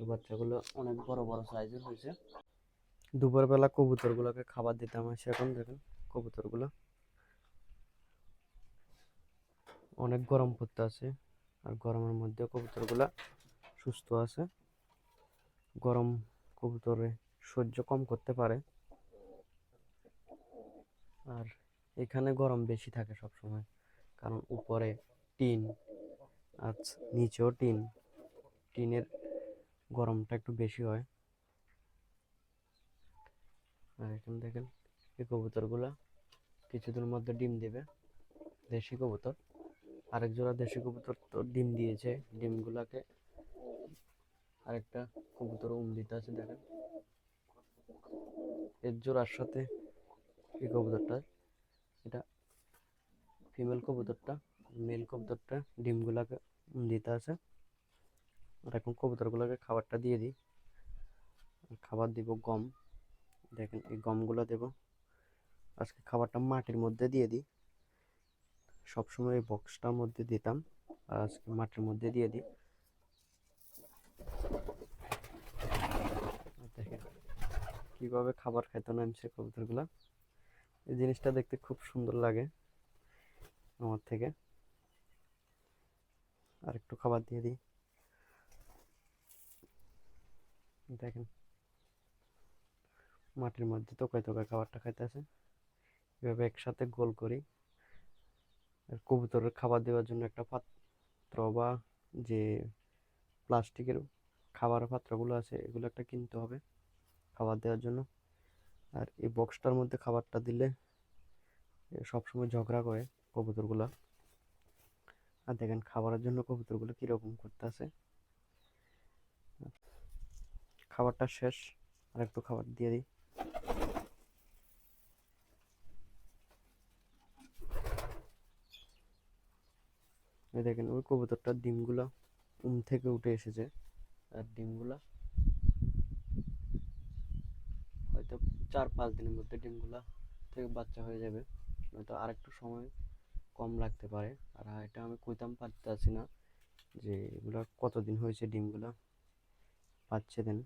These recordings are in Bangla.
এই বাচ্চাগুলো অনেক বড় বড় সাইজের হয়েছে। দুপুরবেলা কবুতরগুলোকে খাবার দিতাম আসে এখন, দেখেন কবুতরগুলো। অনেক গরম পড়তে আছে আর গরমের মধ্যে কবুতরগুলা সুস্থ আছে। গরম কবুতরে সহ্য কম করতে পারে। আর এখানে গরম বেশি থাকে সব সময় কারণ উপরে টিন, আর নিচেও টিন। টিনের গরমটা একটু বেশি হয়। আর এখানে দেখেন, এই কবুতরগুলা কিছুদিনের মধ্যে ডিম দেবে, দেশি কবুতর। আরেক জোড়া দেশি কবুতর তো ডিম দিয়েছে, ডিমগুলাকে আরেকটা কবুতর উম দিতে আছে, দেখেন। এর জোড়ার সাথে এই কবুতরটা, এটা ফিমেল কবুতরটা মেল কবুতরটা ডিমগুলাকে উম দিতে আছে। আর এখন কবুতরগুলোকে খাবারটা দিয়ে দিই। খাবার দিব গম। দেখেন এই গমগুলো দেব। আজকে খাবারটা মাটির মধ্যে দিয়ে দিই। সবসময় এই বক্সটার মধ্যে দিতাম, আর আজকে মাটির মধ্যে দিয়ে দিই। দেখেন কীভাবে খাবার খাইতে নামছে কবুতরগুলা। এই জিনিসটা দেখতে খুব সুন্দর লাগে আমার থেকে। আর একটু খাবার দিয়ে দিই। দেখেন। মাটির মধ্যে তোকায় তোকায় খাবারটা খাইতেছে। এভাবে একসাথে গোল করি। আর কবুতরের খাবার দেওয়ার জন্য একটা পাত্র বা যে প্লাস্টিকের খাবার পাত্রগুলো আছে, এগুলো একটা কিনতে হবে খাবার দেওয়ার জন্য। আর এই বক্সটার মধ্যে খাবারটা দিলে সবসময় ঝগড়া করে কবুতরগুলো। আর দেখেন খাবারের জন্য কবুতরগুলো কীরকম করতেছে। খাবারটা শেষ, আর একটু খাবার দিয়ে দিই। দেখেন, ওই কবুতরটার ডিমগুলো উম থেকে উঠে এসেছে। আর ডিমগুলা হয়তো চার পাঁচ দিনের মধ্যে ডিমগুলা থেকে বাচ্চা হয়ে যাবে। নয়তো আর একটু সময় কম লাগতে পারে। আর এটা আমি কইতাম পারতেছি না যে এগুলা কতদিন হয়েছে ডিমগুলা? পাচ্ছে দেন।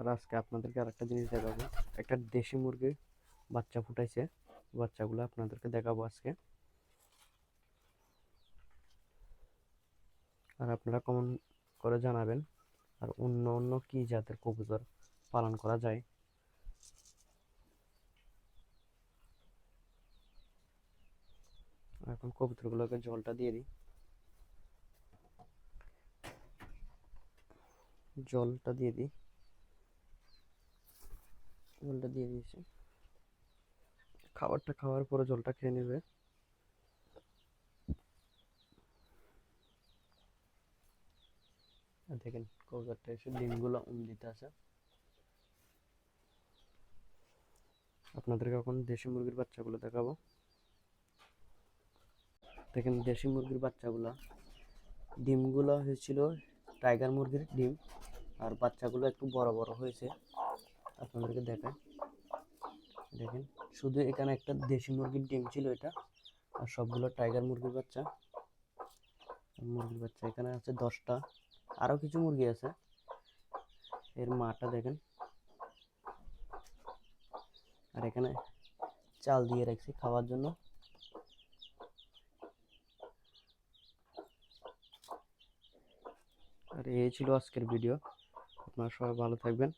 আর আজকে আপনাদেরকে আরেকটা জিনিস দেখাবো। একটা দেশি মুরগির বাচ্চা ফুটাইছে। বাচ্চাগুলো আপনাদেরকে দেখাবো আজকে। আর আপনারা কমেন্ট করে জানাবেন। আর অন্য অন্য কি জাতের কবুতর পালন করা যায়। এখন কবুতরগুলোকে জলটা দিয়ে দিই। জলটা দিয়ে দিই। জলটা দিয়ে দিয়েছি। খাবারটা খাওয়ার পরে জলটা খেয়ে নেবে। দেখেন কবুতরটা এসে ডিমগুলো উম দিতে আছে। আপনাদেরকে এখন দেশি মুরগির বাচ্চাগুলো দেখাবো। দেখেন দেশি মুরগির বাচ্চাগুলো। ডিমগুলো হয়েছিল টাইগার মুরগির ডিম, আর বাচ্চাগুলো একটু বড় বড় হয়েছে। আপনাদেরকে দেখায়। দেখেন, শুধু এখানে একটা দেশি মুরগির ডিম ছিল এটা, আর সবগুলো টাইগার মুরগির বাচ্চা। মুরগির বাচ্চা এখানে আছে দশটা। আরও কিছু মুরগি আছে। এর মাটা দেখেন। আর এখানে চাল দিয়ে রাখছি খাওয়ার জন্য। আর এই ছিল আজকের ভিডিও। আপনারা সবাই ভালো থাকবেন।